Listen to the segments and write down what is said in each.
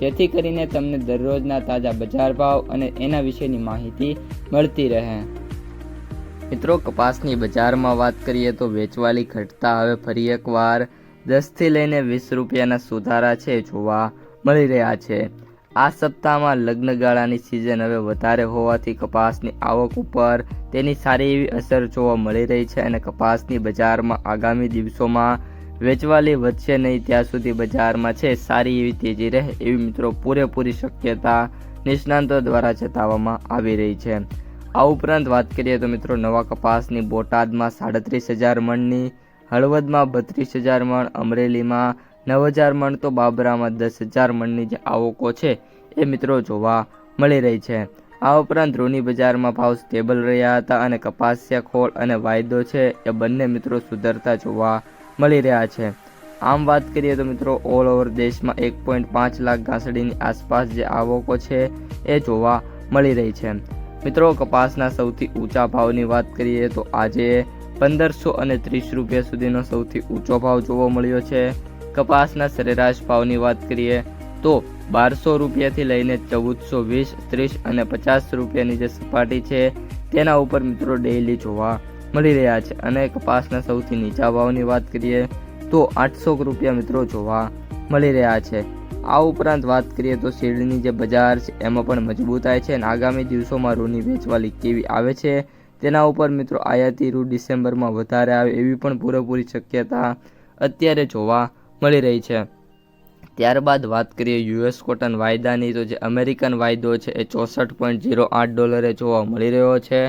જેથી કરીને તમને દરરોજના તાજા બજાર ભાવ અને એના વિશેની માહિતી મળતી રહે. મિત્રો, કપાસની બજારમાં વાત કરીએ તો વેચવાલી ઘટતા હવે ફરી એકવાર દસથી લઈને વીસ રૂપિયાના સુધારા છે જોવા મળી રહ્યા છે. આ સપ્તાહમાં લગ્નગાળાની સિઝન હવે વધારે હોવાથી કપાસની આવક ઉપર તેની સારી એવી અસર જોવા મળી રહી છે અને કપાસની બજારમાં આગામી દિવસોમાં વેચવાલી વધશે નહીં, ત્યાં સુધી બજારમાં છે, સારી એવી તેજી રહે એવી મિત્રો પૂરેપૂરી શક્યતા નિષ્ણાંતો દ્વારા જતાવવામાં આવી રહી છે. આ ઉપરાંત વાત કરીએ તો મિત્રો નવા કપાસની બોટાદમાં સાડત્રીસ હજાર મણની, હળવદમાં બત્રીસ હજાર મણ, અમરેલીમાં નવ હજાર મણ તો બાબરામાં દસ હજાર મણની જે આવકો છે એ મિત્રો જોવા મળી રહી છે. આ ઉપરાંત રૂની બજારમાં ભાવ સ્ટેબલ રહ્યા હતા અને કપાસિયા ખોળ અને વાયદો છે એ બંને મિત્રો સુધરતા જોવા મળી રહ્યા છે. આમ વાત કરીએ તો મિત્રો ઓલ ઓવર દેશમાં એક પોઈન્ટ પાંચ લાખ ઘાસડીની આસપાસ જે આવકો છે એ જોવા મળી રહી છે. મિત્રો, કપાસના સૌથી ઊંચા ભાવની વાત કરીએ તો આજે પંદરસો અને ત્રીસ રૂપિયા સુધીનો સૌથી ઊંચો ભાવ જોવા મળ્યો છે. કપાસના સરેરાશ ભાવની વાત કરીએ તો બારસો રૂપિયાથી લઈને ચૌદસો વીસ, ત્રીસ અને પચાસ રૂપિયાની જે સપાટી છે, તેના ઉપર મિત્રો ડેઇલી જોવા મળી રહ્યા છે અને કપાસના સૌથી નીચા ભાવની વાત કરીએ તો આઠસો રૂપિયા મિત્રો જોવા મળી રહ્યા છે. આ ઉપરાંત વાત કરીએ તો શેરડીની જે બજાર છે, એમાં પણ મજબૂતાઈ છે અને આગામી દિવસોમાં રૂની વેચવાલી કેવી આવે છે, તેના ઉપર મિત્રો આયાતી રૂ ડિસેમ્બરમાં વધારે આવે એવી પણ પૂરેપૂરી શક્યતા અત્યારે જોવા મળી રહી છે. ત્યારબાદ વાત કરીએ યુએસ કોટન વાયદાની તો જે અમેરિકન વાયદો છે એ ચોસઠ પોઈન્ટ ઝીરો આઠ ડોલરે જોવા મળી રહ્યો છે.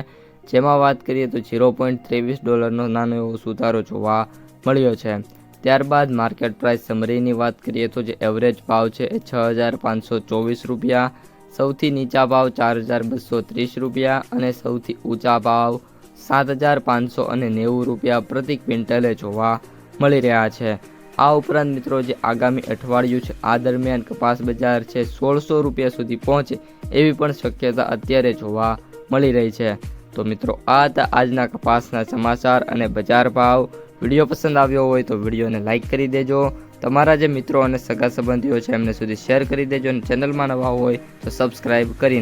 જેમાં વાત કરીએ તો ઝીરો પોઈન્ટ ત્રેવીસ ડોલરનો નાનો એવો સુધારો જોવા મળ્યો છે. ત્યારબાદ માર્કેટ પ્રાઇસ સમરીની વાત કરીએ તો જે એવરેજ ભાવ છે એ છ હજાર પાંચસો ચોવીસ રૂપિયા, સૌથી નીચા ભાવ ચાર હજાર બસો ત્રીસ રૂપિયા અને સૌથી ઊંચા ભાવ સાત હજાર પાંચસો અને નેવું રૂપિયા પ્રતિ ક્વિન્ટલે જોવા મળી રહ્યા છે. આ ઉપરાંત મિત્રો જે આગામી અઠવાડિયું છે, આ દરમિયાન કપાસ બજાર છે સોળસો રૂપિયા સુધી પહોંચે એવી પણ શક્યતા અત્યારે જોવા મળી રહી છે. તો મિત્રો, આ હતા આજના કપાસના સમાચાર અને બજાર ભાવ. વીડિયો પસંદ આવ્યો હોય તો વિડીયોને લાઇક કરી દેજો. તમારા જે મિત્રો અને સગા સંબંધીઓ છે, એમને સુધી શેર કરી દેજો અને ચેનલમાં નવા હોય તો સબસ્ક્રાઈબ કરી